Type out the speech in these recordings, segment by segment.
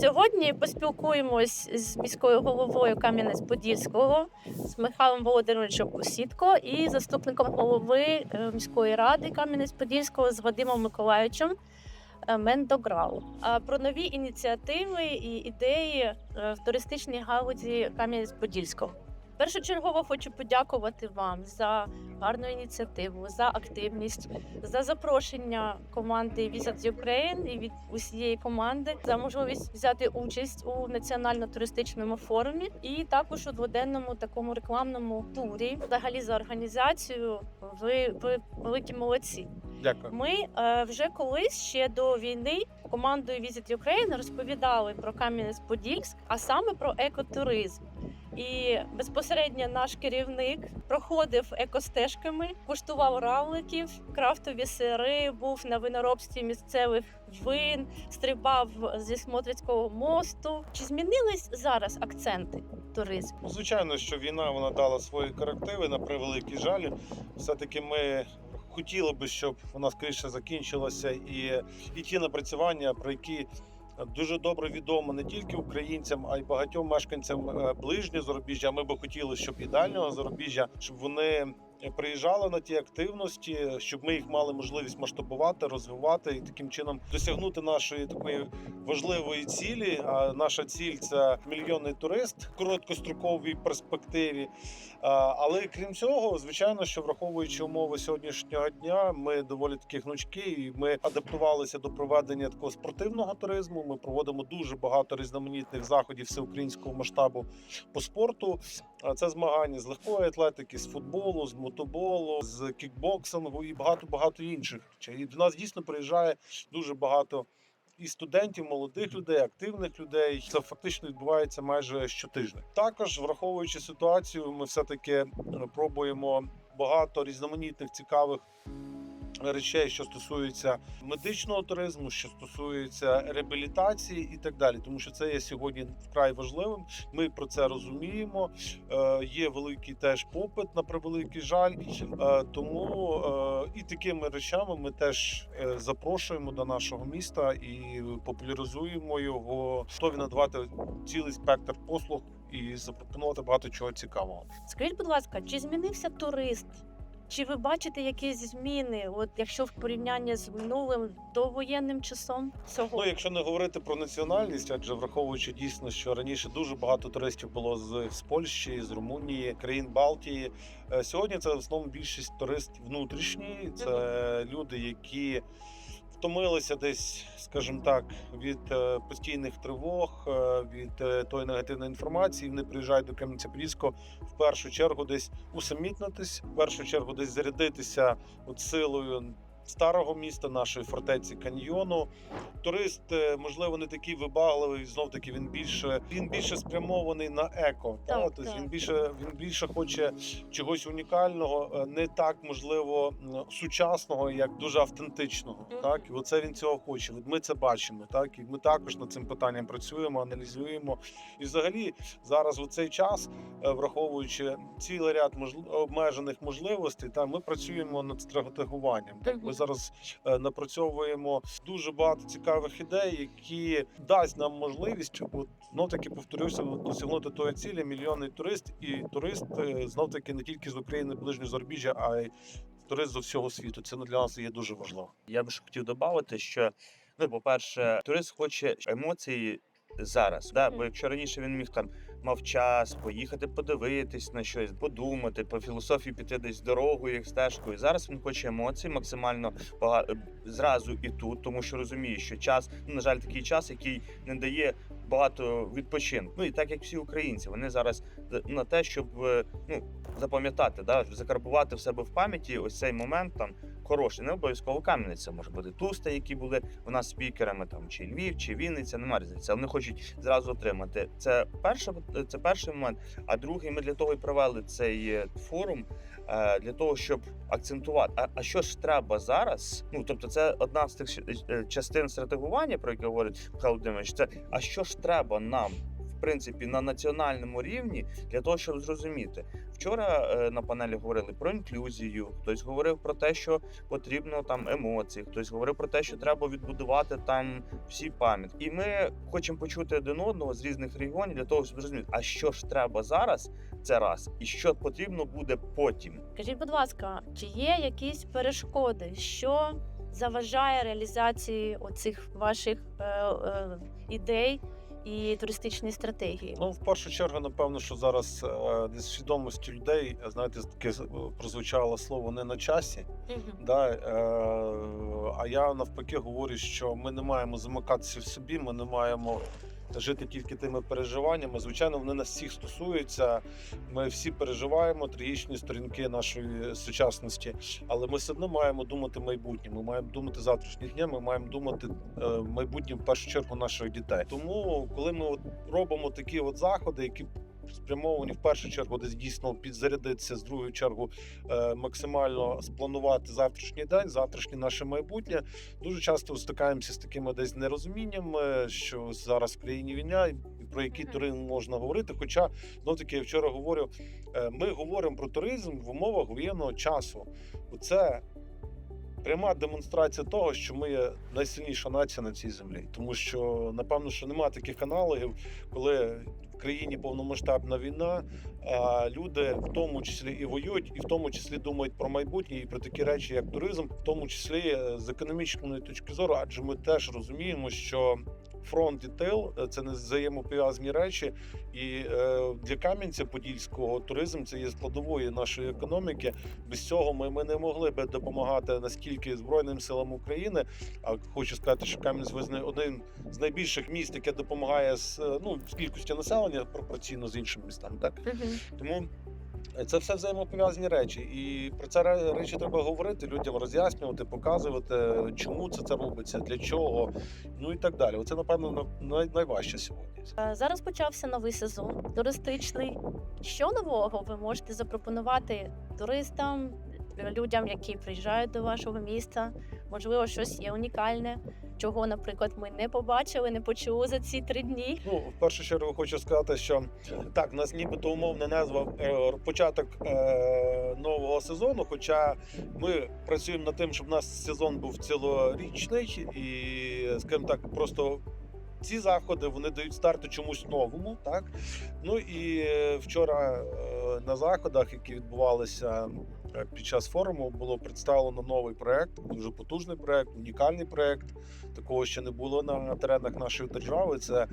Сьогодні поспілкуємось з міською головою Кам'янець-Подільського з Михайлом Володимировичем Кусітко і заступником голови е, міської ради Кам'янець-Подільського з Вадимом Миколаївичем Мендограл Мендограу. Про нові ініціативи і ідеї е, в туристичній галузі Кам'янець-Подільського. Першочергово хочу подякувати вам за гарну ініціативу, за активність, за запрошення команди Visit Ukraine і від усієї команди за можливість взяти участь у національно-туристичному форумі і також у дводенному такому рекламному турі. Взагалі за організацію ви, ви великі молодці. Дякую. Ми е, вже колись ще до війни командою Visit Ukraine розповідали про Кам'янець-Подільськ, а саме про екотуризм. І безпосередньо наш керівник проходив екостежками, куштував равликів, крафтові сири, був на виноробстві місцевих вин, стрибав зі Смотрицького мосту. Чи змінились зараз акценти туризму? Ну, звичайно, що війна вона дала свої корективи на превеликий жаль. Все-таки ми хотіли би, щоб вона скоріше закінчилася, і, і ті напрацювання, про які дуже добре відомо не тільки українцям, а й багатьом мешканцям е, ближнього зарубіжжя. Ми би хотіли, щоб і дальнього зарубіжжя, щоб вони. Приїжджали на ті активності, щоб ми їх мали можливість масштабувати, розвивати і таким чином досягнути нашої такої важливої цілі. А наша ціль це мільйонний турист в короткостроковій перспективі. Але крім цього, звичайно, що враховуючи умови сьогоднішнього дня, ми доволі таки гнучкі, і ми адаптувалися до проведення такого спортивного туризму. Ми проводимо дуже багато різноманітних заходів всеукраїнського масштабу по спорту. А Це змагання з легкої атлетики, з футболу, з мотоболу, з кікбоксингу і багато багато інших речей. І до нас дійсно приїжджає дуже багато і студентів, молодих людей, активних людей. Це фактично відбувається майже щотижня. Також, враховуючи ситуацію, ми все таки пробуємо багато різноманітних цікавих. Речей, що стосуються медичного туризму, що стосується реабілітації і так далі, тому що це є сьогодні вкрай важливим. Ми про це розуміємо. Е, є великий теж попит на превеликий жаль. Е, тому е, і такими речами ми теж запрошуємо до нашого міста і популяризуємо його, готові надавати цілий спектр послуг і запропонувати багато чого цікавого. Скажіть, будь ласка, чи змінився турист? Чи ви бачите якісь зміни, от якщо в порівнянні з минулим довоєнним часом Ну, цього? якщо не говорити про національність, адже враховуючи дійсно, що раніше дуже багато туристів було з, з Польщі, з Румунії, країн Балтії. Е, Сьогодні це в основному більшість туристів внутрішні. Це люди, які втомилися десь, скажімо так, від е, постійних тривог, е, від е, тої негативної інформації. Вони приїжджають до Кам'янця-Подільського в першу чергу десь усамітнитись, в першу чергу десь зарядитися от силою. Старого міста, нашої фортеці каньйону. Турист, е, можливо, не такий вибагливий. Знов таки він більше він більше спрямований на еко. та, Так, тобто він більше він більше хоче чогось унікального, е, не так можливо сучасного, як дуже автентичного. Мгм. Так і оце він цього хоче. Ми це бачимо. Так і ми також над цим питанням працюємо, аналізуємо. І взагалі зараз у цей час, е, враховуючи цілий ряд обмежених можливостей, та ми працюємо над стратегуванням. Так ми зараз е, напрацьовуємо дуже багато цікавих ідей, які дасть нам можливість знов таки повторюся, досягнути тої цілі мільйонний турист і турист е, знов таки не тільки з України ближнього зарубіжжя, а й турист з всього світу. Це для нас є дуже важливо. Я би ще хотів додати, що ну, по-перше, турист хоче емоції зараз. Да? Бо якщо раніше він міг там мав час поїхати подивитись на щось, подумати, по філософії піти десь дорогою, стежкою. Зараз він хоче емоцій максимально бага- зразу і тут, тому що розуміє, що час, ну на жаль, такий час, який не дає багато відпочинку. Ну і так як всі українці, вони зараз е, на те, щоб е, ну запам'ятати, да, закарбувати в себе в пам'яті ось цей момент там хороший. Не обов'язково Кам'янець, може бути Туста, які були у нас спікерами, там чи Львів, чи Вінниця, немає різниці. Але хочуть зразу отримати. Це перше, це перший момент. А другий, ми для того і провели цей е, форум. е, Для того щоб акцентувати, а, а що ж треба зараз? Ну тобто, це одна з тих е, частин стратегування, про яке говорить Михайло. Це а що ж треба нам в принципі на національному рівні для того, щоб зрозуміти. Вчора е, на панелі говорили про інклюзію, хтось говорив про те, що потрібно там емоції, хтось говорив про те, що треба відбудувати там всі пам'ятки. І ми хочемо почути один одного з різних регіонів для того, щоб зрозуміти, а що ж треба зараз, це раз, і що потрібно буде потім. Скажіть, будь ласка, чи є якісь перешкоди, що заважає реалізації оцих ваших е, е, ідей і туристичної стратегії? Ну, в першу чергу, напевно, що зараз десь свідомості людей, знаєте, таке прозвучало слово не на часі. Мгм. Да, е, а я навпаки говорю, що ми не маємо замикатися в собі, ми не маємо жити тільки тими переживаннями. Звичайно, вони нас всіх стосуються. Ми всі переживаємо трагічні сторінки нашої сучасності, але ми все одно маємо думати майбутнє. Ми маємо думати завтрашнє дня. Ми маємо думати е, майбутнє в першу чергу наших дітей. Тому, коли ми от робимо такі от заходи, які спрямовані в першу чергу десь дійсно підзарядитися, з другої чергу е, максимально спланувати завтрашній день, завтрашнє наше майбутнє. Дуже часто стикаємося з такими десь нерозуміннями, що зараз в країні війна, і про який туризм можна говорити. Хоча знов таки я вчора говорю, е, ми говоримо про туризм в умовах воєнного часу. Це пряма демонстрація того, що ми є найсильніша нація на цій землі, тому що напевно, що немає таких аналогів, коли країні повномасштабна війна, а люди в тому числі і воюють, і в тому числі думають про майбутнє і про такі речі, як туризм, в тому числі е, з економічної точки зору, адже ми теж розуміємо, що фронт і тил це не взаємопов'язані речі, і е, для Кам'янця Подільського туризм це є складовою нашої економіки. Без цього ми, ми не могли би допомагати наскільки Збройним силам України. А хочу сказати, що Кам'янець визнає один з найбільших міст, яке допомагає з е, ну з кількістю населення пропорційно з іншим містам. Так Мгм. тому це все взаємопов'язані речі, і про це речі треба говорити, людям роз'яснювати, показувати, чому це це робиться, для чого, ну і так далі. Оце напевно на- най, найважче сьогодні. Е, Зараз почався новий сезон туристичний. Що нового ви можете запропонувати туристам, людям, які приїжджають до вашого міста? Можливо, щось є унікальне, чого, наприклад, ми не побачили, не почули за ці три дні. Ну, в першу чергу хочу сказати, що так, нас нібито умовна назва е, початок е, нового сезону. Хоча ми працюємо над тим, щоб у нас сезон був цілорічний, і, скажімо так, просто ці заходи вони дають старти чомусь новому. Так ну і е, вчора е, на заходах, які відбувалися. Е, Під час форуму було представлено новий проект, дуже потужний проект, унікальний проект. Такого ще не було на теренах нашої держави. Це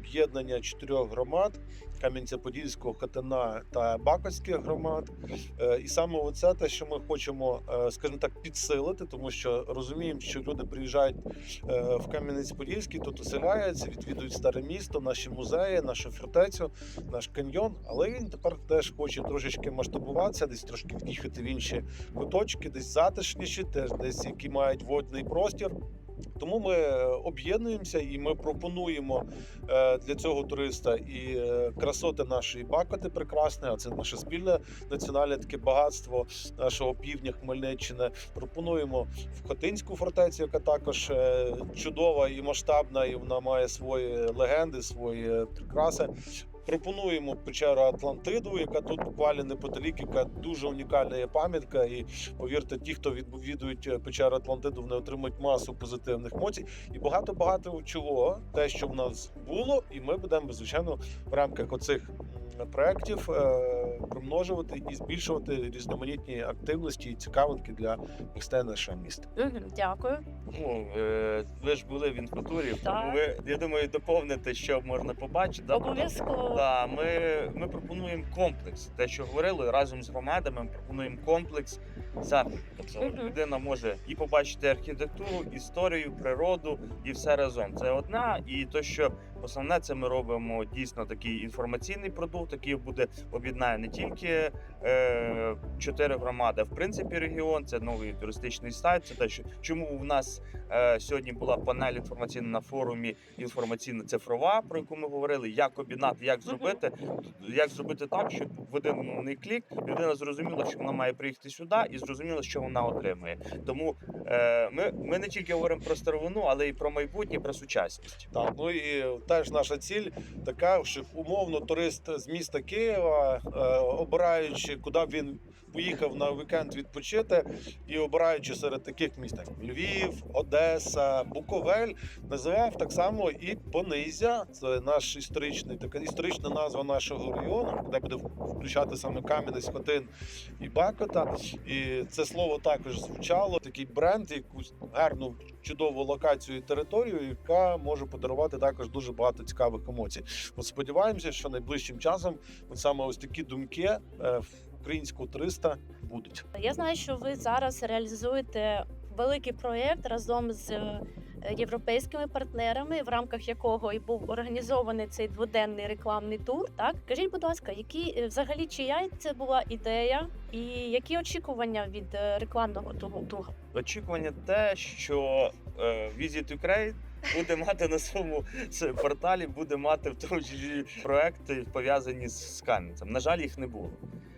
об'єднання чотирьох громад: Кам'янця-Подільського, Катина та Баківських громад. Е, І саме оце те, що ми хочемо, е, скажімо так, підсилити, тому що розуміємо, що люди приїжджають е, в Кам'янець-Подільський, тут оселяються, відвідують старе місто, наші музеї, нашу фортецю, наш каньйон. Але він тепер теж хоче трошечки масштабуватися, десь трошки від'їхати в інші куточки, десь затишніші, теж десь які мають водний простір. Тому ми е, об'єднуємося і ми пропонуємо е, для цього туриста і е, красоти нашої Бакоти прекрасне, а це наше спільне національне таке багатство нашого півдня Хмельниччини. Пропонуємо в Хотинську фортецю, яка також чудова і масштабна, і вона має свої легенди, свої прикраси. Пропонуємо печеру Атлантиду, яка тут буквально неподалік, яка дуже унікальна є пам'ятка. І повірте, ті, хто відвідують печеру Атлантиду, вони отримують масу позитивних емоцій і багато багато чого, те, що в нас було, і ми будемо звичайно в рамках оцих проєктів е, примножувати і збільшувати різноманітні активності і цікавинки для гостей нашого міста. Дякую. Ну, е, ви ж були в інфотурі, Так. тому ви, я думаю, доповните, що можна побачити. Да, Обов'язково. Да, ми, ми пропонуємо комплекс. Те, що говорили, разом з громадами ми пропонуємо комплекс заходів. Тобто Мгм. людина може і побачити архітектуру, історію, природу і все разом. Це одна. І то, що основне, це ми робимо дійсно такий інформаційний продукт, який буде об'єднає не тільки е, чотири громади, а в принципі регіон. Це новий туристичний сайт. Це те, що чому в нас е, сьогодні була панель інформаційна на форумі інформаційно-цифрова, про яку ми говорили, як об'єднати, як зробити, як зробити так, щоб в один клік людина зрозуміла, що вона має приїхати сюди, і зрозуміла, що вона отримує. Тому е, ми, ми не тільки говоримо про старовину, але й про майбутнє, про сучасність. Так, ну і теж наша ціль така, щоб умовно турист з міста Києва, е, обираючи, куди б він поїхав на вікенд відпочити, і обираючи серед таких міст, як Львів, Одеса, Буковель, називав так само і Понизя. Це наш історичний, така історична назва нашого району, де буде включати саме Кам'янець, Хотин і Бакота. І це слово також звучало. Такий бренд, якусь гарну, чудову локацію і територію, яка може подарувати також дуже багато цікавих емоцій. От сподіваємося, що найближчим часом от саме ось такі думки українського туриста будуть. Я знаю, що ви зараз реалізуєте великий проєкт разом з е, європейськими партнерами, в рамках якого і був організований цей дводенний рекламний тур. Так кажіть, будь ласка, які е, взагалі чия це була ідея, і які очікування від е, рекламного того туру? Очікування те, що е, Visit Ukraine буде мати на своєму порталі, буде мати в тому числі проекти пов'язані з з Кам'янцем. На жаль, їх не було.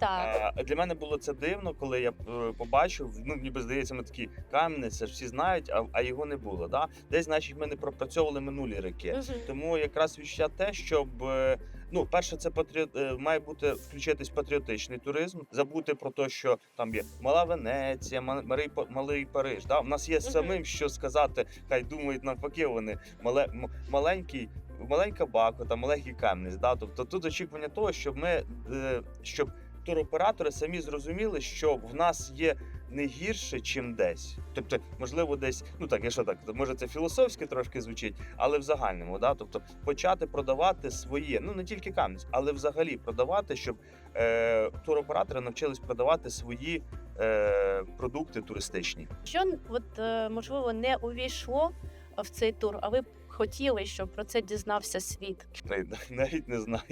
Так, А для мене було це дивно, коли я е, побачив. Ну ніби здається, ми такі Кам'янець, це ж всі знають, а, а його не було. Да? Десь, значить, ми не пропрацьовували минулі роки. Мгм. Тому якраз відчуття те, щоб е, ну, перше, це патріот е, має бути включитись патріотичний туризм, забути про те, що там є мала Венеція, Ма- малий, Па- малий Париж. Да? У нас є Мгм. самим що сказати, хай думають навпаки, вони мале, м- маленький. Маленька Бакота, маленький Кам'янець. Да? Тобто тут очікування того, щоб ми е, щоб туроператори самі зрозуміли, що в нас є не гірше, чим десь. Тобто, можливо, десь, ну так, якщо так, то може це філософськи трошки звучить, але в загальному, да, тобто почати продавати своє, ну не тільки камінь, але взагалі продавати, щоб е, туроператори навчились продавати свої е, продукти туристичні. що от е, можливо не увійшло в цей тур, а ви хотіли, щоб про це дізнався світ? Навіть- не знаю.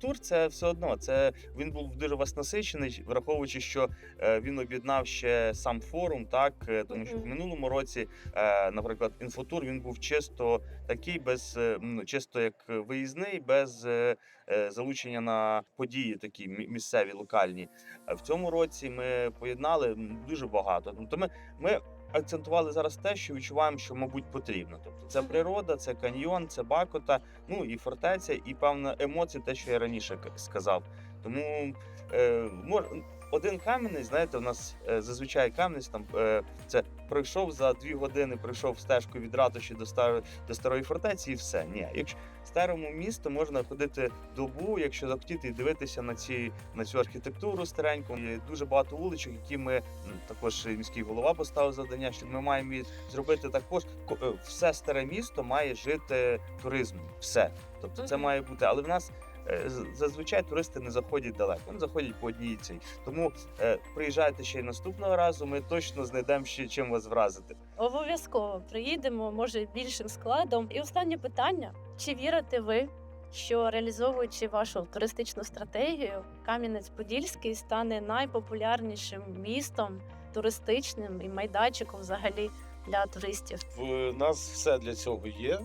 Тур це все одно. Це він був дуже вас насичений, враховуючи, що е, він об'єднав ще сам форум, так е, тому що в минулому році, е, наприклад, інфотур він був чисто такий, без чисто як виїзний, без залучення на події, такі мі- місцеві, локальні. В цьому році ми поєднали дуже багато. Тобто ми, ми акцентували зараз те, що відчуваємо, що мабуть потрібно. Тобто це природа, це каньйон, це бакота, ну і фортеця, і певна емоція, те, що я раніше сказав. Тому е, мож, один камінець, знаєте, у нас е, зазвичай камінець там е, це пройшов за дві години, пройшов стежку від ратуші до старої до старої фортеці, і все. Ні, якщо старому місту можна ходити добу, якщо захотіти і дивитися на ці на цю архітектуру стареньку. Є дуже багато вуличок, які ми також міський голова поставив завдання, що ми маємо зробити також. Ко- е, Все старе місто має жити туризмом. Все, тобто це має бути. Але в нас зазвичай туристи не заходять далеко, вони заходять по одній цій. Тому е, приїжджайте ще й наступного разу. Ми точно знайдемо ще чим вас вразити. Обов'язково приїдемо, може більшим складом. І останнє питання: чи вірите ви, що реалізовуючи вашу туристичну стратегію, Кам'янець-Подільський стане найпопулярнішим містом туристичним і майданчиком взагалі для туристів? В нас все для цього є.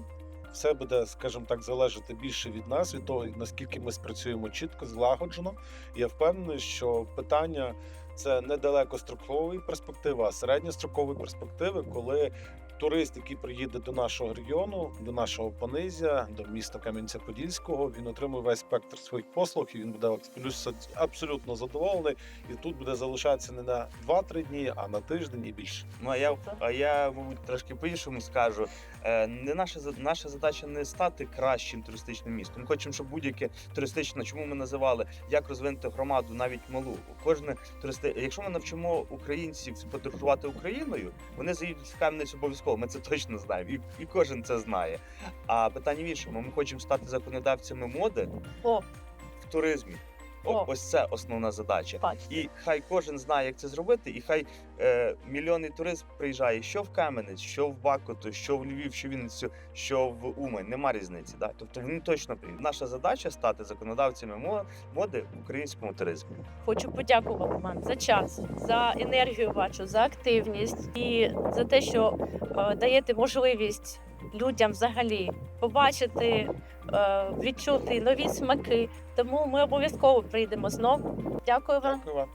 Все буде, скажімо так, залежати більше від нас, від того, наскільки ми спрацюємо чітко, злагоджено. Я впевнений, що питання це не далекострокової перспективи, а середньострокової перспективи, коли турист, який приїде до нашого регіону, до нашого Понизя, до міста Кам'янця-Подільського, він отримує весь спектр своїх послуг, і він буде абсолютно задоволений. І тут буде залишатися не на 2-3 дні, а на тиждень і більше. Ну а я а я, мабуть, трошки по-іншому скажу. Е, Не наша наша задача не стати кращим туристичним містом. Ми хочемо, щоб будь-яке туристичне, чому ми називали як розвинути громаду, навіть малу. Кожне туристи, якщо ми навчимо українців подорожувати Україною, вони заїдуть в Кам'янець обов'язково. Ми це точно знаємо, і, і кожен це знає. А питання в іншому: ми хочемо стати законодавцями моди О, в туризмі. О, ось це основна задача. бачите. І хай кожен знає, як це зробити, і хай е, мільйонний турист приїжджає що в Кам'янець, що в Бакоту, що в Львів, що в Вінницю, що в Умань. Нема різниці. Да? Тобто вони точно приїдуть. Наша задача стати законодавцями мо- моди в українському туризмі. Хочу подякувати вам за час, за енергію вашу, за активність і за те, що е, даєте можливість людям взагалі побачити, е, відчути нові смаки. Тому ми обов'язково прийдемо знов. Дякую вам. Дякую вам.